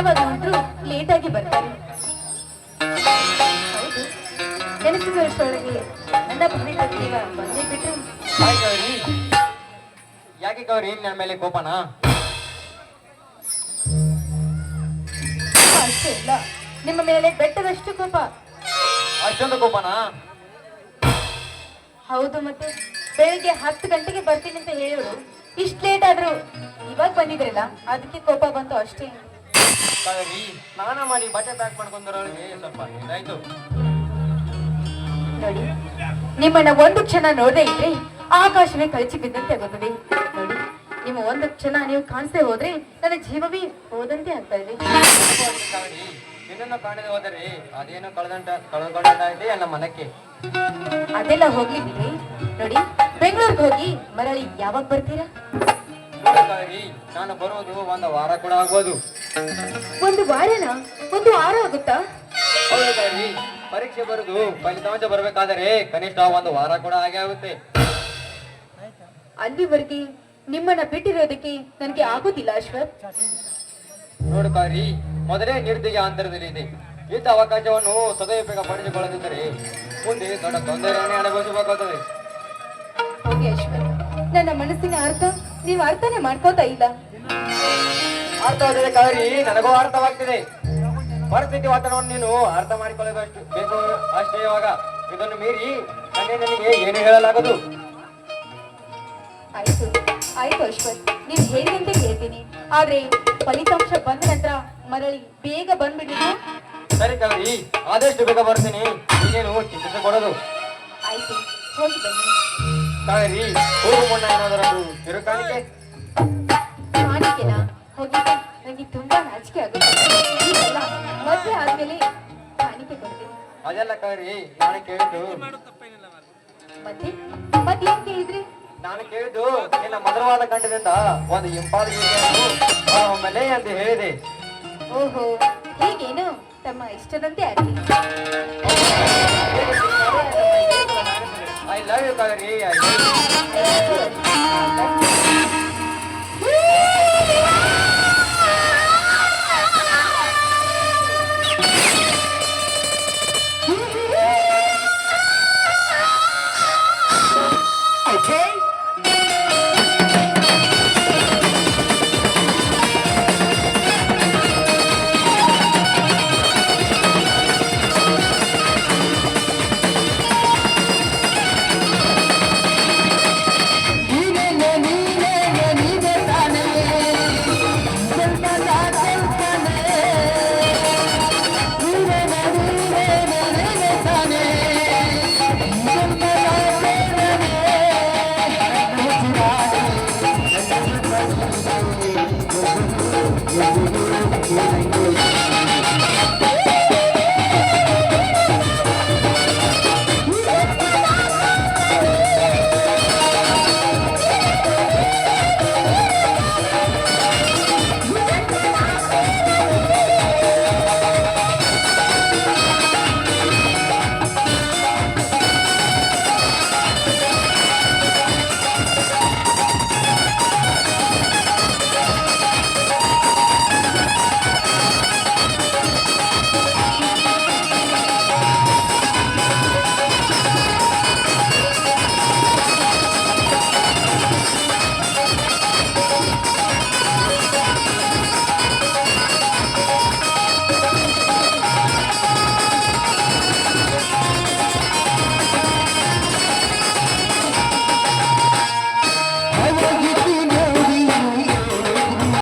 ಯಾವಾಗಂದ್ರು ಲೇಟಾಗಿ ಬರ್ತಾರೆ. ಹೌದು ನೆನಪಿನ ವರ್ಷದೊಳಗೆ ನನ್ನ ಪುನೀತ ಜೀವ ಬಂದೇ ಬಿಟ್ರೆ ಯಾಕೆ ಗೌರಿ? ನನ್ನ ಮೇಲೆ ಕೋಪನ? ಅಷ್ಟೇ ಇಲ್ಲ ನಿಮ್ಮ ಮೇಲೆ ಬೆಟ್ಟದಷ್ಟು ಕೋಪ. ಅಷ್ಟೊಂದು ಕೋಪನ? ಹೌದು ಮತ್ತೆ ಬೆಳಿಗ್ಗೆ ಹತ್ತು ಗಂಟೆಗೆ ಬರ್ತೀನಿ ಅಂತ ಹೇಳೋರು ಇಷ್ಟು ಲೇಟ್ ಆದ್ರು ಇವಾಗ ಬಂದಿದ್ರಲ್ಲ ಅದಕ್ಕೆ ಕೋಪ ಬಂತು ಅಷ್ಟೇ. ಗೌರಿ ಸ್ನಾನ ಮಾಡಿ ಬಟ್ಟೆ ಪ್ಯಾಕ್ ಮಾಡ್ಕೊಂಡ್ರೊಳಗೆ ಸ್ವಲ್ಪ ಇದಾಯ್ತು. ನೋಡಿ ನಿಮ್ಮನ್ನ ಒಂದು ಕ್ಷಣ ನೋಡದೆ ಇದ್ರೆ ಆಕಾಶವೇ ಕಳಚಿ ಬಿದ್ದಂತೆ ಆಗುತ್ತದೆ. ನೋಡಿ ನಿಮ್ಮ ಒಂದು ಕ್ಷಣ ನೀವು ಕಾಣಿಸದೆ ಹೋದ್ರೆ ನನ್ನ ಜೀವವೇ ಹೋದಂತೆ ಆಗ್ತಾ ಇದೆ. ನಿನ್ನನ್ನು ಕಾಣದೆ ಹೋದರೆ ಅದೇನು ಕಳೆದಂಟ ಕಳೆದುಕೊಂಡಂತಾಗಿದೆ ನನ್ನ ಮನಕ್ಕೆ? ಅದೆಲ್ಲ ಹೋಗ್ಲಿ ಬಿಡಿ ನೋಡಿ ಬೆಂಗಳೂರಿಗೆ ಹೋಗಿ ಮರಳಿ ಯಾವಾಗ ಬರ್ತೀರಾ? ಗೌರಿ ನಾನು ಬರೋದು ಒಂದು ವಾರ ಕೂಡ ಆಗ್ಬೋದು. ಒಂದು ವಾರನ? ಒಂದು ವಾರ ಆಗುತ್ತಾ? ಹೌದು ಪರೀಕ್ಷೆ ಬರೆದು ಫಲಿತಾಂಶ ಬರಬೇಕಾದರೆ ಕನಿಷ್ಠ ಒಂದು ವಾರ ಕೂಡ ಹಾಗೆ ಆಗುತ್ತೆ. ಅಲ್ಲಿವರೆಗೆ ನಿಮ್ಮನ್ನ ಬಿಟ್ಟಿರೋದಕ್ಕೆ ನನಗೆ ಆಗೋದಿಲ್ಲ ಅಶ್ವಥ್. ನೋಡು ಗೌರಿ ಮೊದಲೇ ನಿರ್ದಿಗೆ ಅಂತರದಲ್ಲಿ ಇದೆ. ಇಂಥ ಅವಕಾಶವನ್ನು ಸದುಪಯೋಗ ಪಡೆದುಕೊಳ್ಳದಿದ್ದರೆ ಮುಂದೆ ದೊಡ್ಡ ತೊಂದರೆಯನ್ನೇ ಅನುಭವಿಸಬೇಕಾಗುತ್ತದೆ ನನ್ನ ಮನಸ್ಸಿನ ಅರ್ಥ? ನೀವು ಅರ್ಥನೆ ಮಾಡ್ಕೋತಾ ಇಲ್ಲ. ಅರ್ಥವಾಗಿದೆ ಕಾವೇರಿ ನನಗೂ ಅರ್ಥವಾಗ್ತಿದೆ. ಪರಿಸ್ಥಿತಿ ವಾತಾವರಣ ನೀನು ಅರ್ಥ ಮಾಡಿಕೊಳ್ಳಬೇಕು ಬೇಕು ಅಷ್ಟೇ ಇವಾಗ. ಇದನ್ನು ಮೀರಿ ನನಗೆ ಏನು ಹೇಳಲಾಗದು? ಆಯ್ತು ಆಯ್ತು ಅಶ್ವರ್ ನೀವು ಅಂತ ಹೇಳ್ತೀನಿ. ಆದ್ರೆ ಫಲಿತಾಂಶ ಬಂದ ನಂತರ ಮರಳಿ ಬೇಗ ಬಂದ್ಬಿಡಿ ಸರಿ ಕಾವೇರಿ ಆದಷ್ಟು ಬೇಗ ಬರ್ತೀನಿ. ನೀನೇನು ಚಿಂತಿಸಿಕೊಡೋದು ಆಯ್ತು ಹೋಗಿ ಬನ್ನಿ. ಗೌರಿ ಹೋಗು ಮುನ್ನ ಏನಾದರೂ ತಿರುಕಾಣಿಕೆ ಕಾಣಿಕೆನಾ ಹೋಗಿ. ನನಗೆ ತುಂಬಾ ನಾಚಿಕೆ ಆಗುತ್ತೆ. ಈಗಲ್ಲ ಮದುವೆ ಆದ್ಮೇಲೆ ಕಾಣಿಕೆ ಕೊಡ್ತೀನಿ. ಅದೆಲ್ಲ ಗೌರಿ ನಾನು ಕೇಳಿದ್ದು. ಮತ್ತೆ? ಮತ್ತೆ ಏನ್ ಕೇಳಿದ್ರಿ ನಾನು ಕೇಳಿದ್ದು ನಿನ್ನ ಮಧುರವಾದ ಕಂಠದಿಂದ ಒಂದು ಇಂಪಾದ ಒಮ್ಮೆಲೆ ಅಂತ ಹೇಳಿದೆ. ಓಹೋ ಹೀಗೇನು? ತಮ್ಮ ಇಷ್ಟದಂತೆ ಆಗ್ಲಿ. I love you Gowri I ಆಯ್ತು, ಅಶ್ವಥ್.